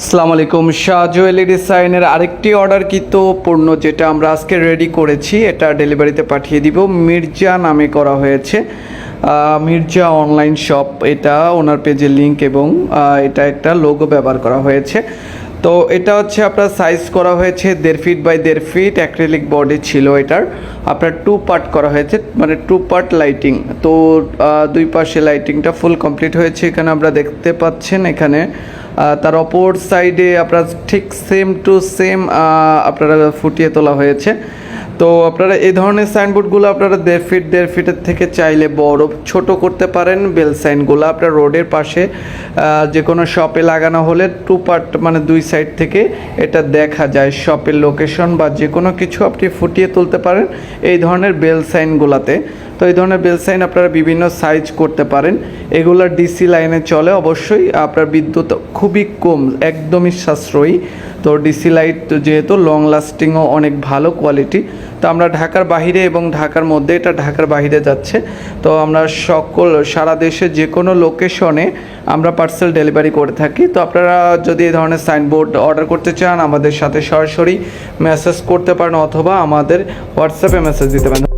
আসসালামু আলাইকুম। শাহ জুয়েলারি ডিজাইনের আরেকটি অর্ডার কিন্তু পণ্য যেটা আমরা আজকে রেডি করেছি, এটা ডেলিভারিতে পাঠিয়ে দিব। মির্জা নামে করা হয়েছে। মির্জা অনলাইন শপ এটা ওনার পেজের লিঙ্ক এবং এটা একটা লোগো ব্যবহার করা হয়েছে। তো এটা হচ্ছে আপনার সাইজ করা হয়েছে দেড় ফিট বাই দেড় ফিট অ্যাক্রিলিক বডি ছিল এটার। আপনার টু পার্ট করা হয়েছে মানে টু পার্ট লাইটিং তো দুই পাশে লাইটিংটা ফুল কমপ্লিট হয়েছে এখানে আমরা দেখতে পাচ্ছেন এখানে। তার অপর সাইডে আপনার ঠিক সেম টু সেম আপনারা ফুটিয়ে তোলা হয়েছে। তো আপনারা এই ধরনের সাইনবোর্ডগুলো আপনারা দেড় ফিট দেড় ফিটের থেকে চাইলে বড়, ছোট করতে পারেন। বেল সাইনগুলো আপনার রোডের পাশে যে কোনো শপে লাগানো হলে টু পার্ট মানে দুই সাইড থেকে এটা দেখা যায় শপের লোকেশন বা যে কোনো কিছু আপনি ফুটিয়ে তুলতে পারেন এই ধরনের বেল সাইনগুলোতে তো এই ধরনের বেল সাইন আপনারা বিভিন্ন সাইজ করতে পারেন। এগুলা ডিসি লাইনে চলে। অবশ্যই আপনার বিদ্যুৎ খুবই কম, একদমই সাশ্রয়ী। তো ডিসি লাইট যেহেতু লং লাস্টিংও অনেক ভালো কোয়ালিটি তো আমরা ঢাকার বাইরে এবং ঢাকার মধ্যে এটা ঢাকার বাহিরে যাচ্ছে। তো আমরা সকল, সারা দেশে যে কোনো লোকেশনে আমরা পার্সেল ডেলিভারি করে থাকি। তো আপনারা যদি এই ধরনের সাইনবোর্ড অর্ডার করতে চান, আমাদের সাথে সরাসরি মেসেজ করতে পারেন অথবা আমাদের হোয়াটসঅ্যাপে মেসেজ দিতে পারেন।